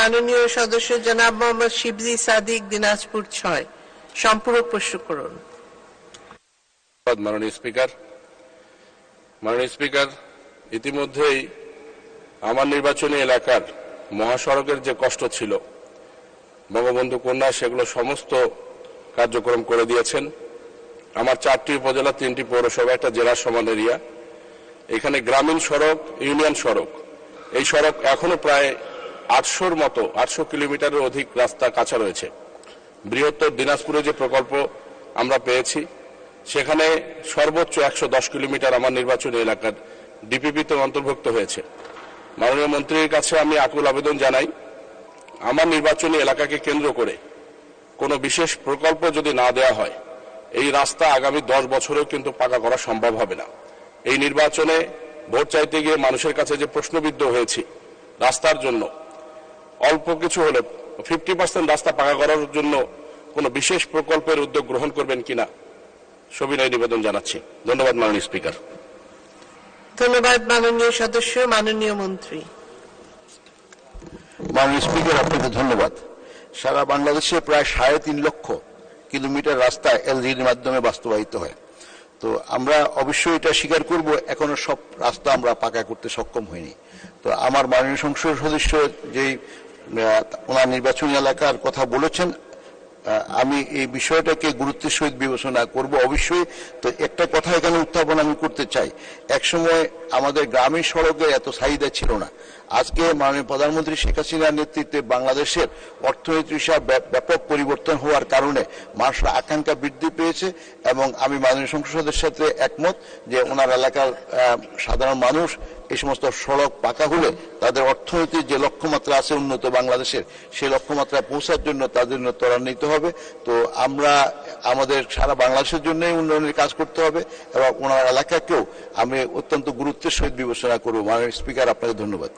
মাননীয় সদস্য জনাব মোহাম্মদ শিবলি সাদিক, দিনাজপুর ছয়। সম্পূরক প্রশ্ন মাননীয় স্পিকার। মাননীয় স্পিকার, ইতিমধ্যেই আমার নির্বাচনী এলাকার মহাসড়কের যে কষ্ট ছিল, বঙ্গবন্ধু কন্যা, সেগুলো সমস্ত কার্যক্রম করে দিয়েছেন। আমার চারটি উপজেলা, তিনটি পৌরসভা, একটা জেলার সমান এরিয়া। এখানে গ্রামীণ সড়ক, ইউনিয়ন সড়ক। এই সড়ক এখনও প্রায় আটশোর মতো, আটশো কিলোমিটারের অধিক রাস্তা কাঁচা রয়েছে। বৃহত্তর দিনাজপুরে যে প্রকল্প আমরা পেয়েছি, সেখানে সর্বোচ্চ একশো দশ কিলোমিটার আমার নির্বাচনী এলাকার ডিপিপিতে অন্তর্ভুক্ত হয়েছে। মাননীয় মন্ত্রীর কাছে আমি আকুল আবেদন জানাই, আমার নির্বাচনী এলাকাকে কেন্দ্র করে কোনো বিশেষ প্রকল্প যদি না দেওয়া হয়, এই রাস্তা আগামী দশ বছরেও কিন্তু পাকা করা সম্ভব হবে না। এই নির্বাচনে ভোট চাইতে গিয়ে মানুষের কাছে যে প্রশ্নবিদ্ধ হয়েছি, রাস্তার জন্য অল্প কিছু হলে ফিফটি পার্সেন্ট রাস্তা পাকা করার জন্য কোনো বিশেষ প্রকল্পের উদ্যোগ গ্রহণ করবেন কিনা সবিনয় নিবেদন জানাচ্ছি। ধন্যবাদ মাননীয় স্পিকার। ধন্যবাদ মাননীয় সদস্য মাননীয় মন্ত্রী। মাননীয় স্পিকার আপনাকে ধন্যবাদ। সারা বাংলাদেশে প্রায় সাড়ে তিন লক্ষ কিলোমিটার রাস্তা এলজিডির মাধ্যমে বাস্তবায়িত হয়। তো আমরা অবশ্যই এটা স্বীকার করব এখনও সব রাস্তা আমরা পাকা করতে সক্ষম হইনি। তো আমার মাননীয় সংসদ সদস্য যেই ওনার নির্বাচনী এলাকার কথা বলেছেন। আমি এই বিষয়টাকে গুরুত্বের সহিত বিবেচনা করব অবশ্যই। তো একটা কথা এখানে উত্থাপন আমি করতে চাই। একসময় আমাদের গ্রামীণ সড়কে এত চাহিদা ছিল না। আজকে মাননীয় প্রধানমন্ত্রী শেখ হাসিনার নেতৃত্বে বাংলাদেশের অর্থনীতি হিসাব ব্যাপক পরিবর্তন হওয়ার কারণে মানুষের আকাঙ্ক্ষা বৃদ্ধি পেয়েছে এবং আমি মাননীয় সংসদের সাথে একমত যে ওনার এলাকার সাধারণ মানুষ এই সমস্ত সড়ক পাকা হলে তাদের অর্থনীতির যে লক্ষ্যমাত্রা আছে উন্নত বাংলাদেশের, সেই লক্ষ্যমাত্রায় পৌঁছার জন্য তাদের জন্য ত্বরান্বিত হবে। তো আমরা, আমাদের সারা বাংলাদেশের জন্যই উন্নয়নের কাজ করতে হবে এবং ওনার এলাকাকেও আমি অত্যন্ত গুরুত্বের সহিত বিবেচনা করব মাননীয় স্পিকার আপনাকে ধন্যবাদ।